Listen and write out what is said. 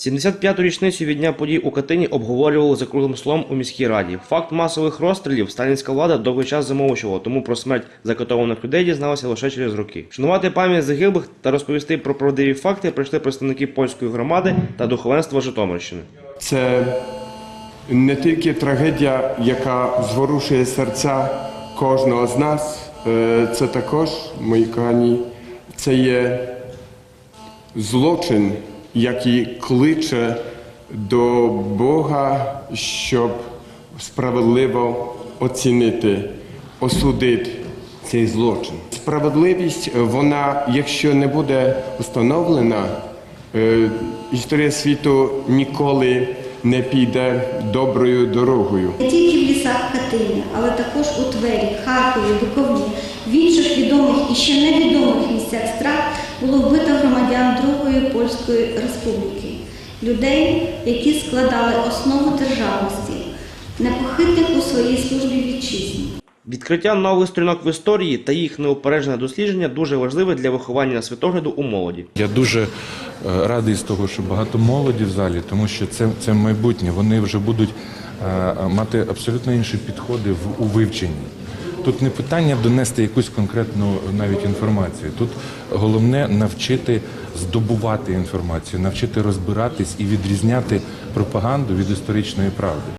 75-ту річницю від дня подій у Катині обговорювали за круглим столом у міській раді. Факт масових розстрілів сталінська влада довгий час замовчувала, тому про смерть закатованих людей дізналася лише через роки. Шанувати пам'ять загиблих та розповісти про правдиві факти прийшли представники польської громади та духовенства Житомирщини. Це не тільки трагедія, яка зворушує серця кожного з нас, е, це також, мої кохані, це є злочин, який кличе до Бога, щоб справедливо оцінити, осудити цей злочин. Справедливість, вона, якщо не буде встановлена, Е, Історія світу ніколи не піде доброю дорогою. Не тільки в лісах Катині, але також у Твері, Харкові, Буковні, в інших відомих і ще невідомих місцях страт було вбито громадян Другої Польської Республіки, людей, які складали основу державності, непохитних у своїй службі вітчизні. Відкриття нових сторінок в історії та їх неупереджене дослідження дуже важливе для виховання світогляду у молоді. Я дуже е, радий з того, що багато молоді в залі, тому що це, це майбутнє. Вони вже будуть е, мати абсолютно інші підходи в у вивченні. Тут не питання донести якусь конкретну навіть інформацію. Тут головне навчити здобувати інформацію, навчити розбиратись і відрізняти пропаганду від історичної правди.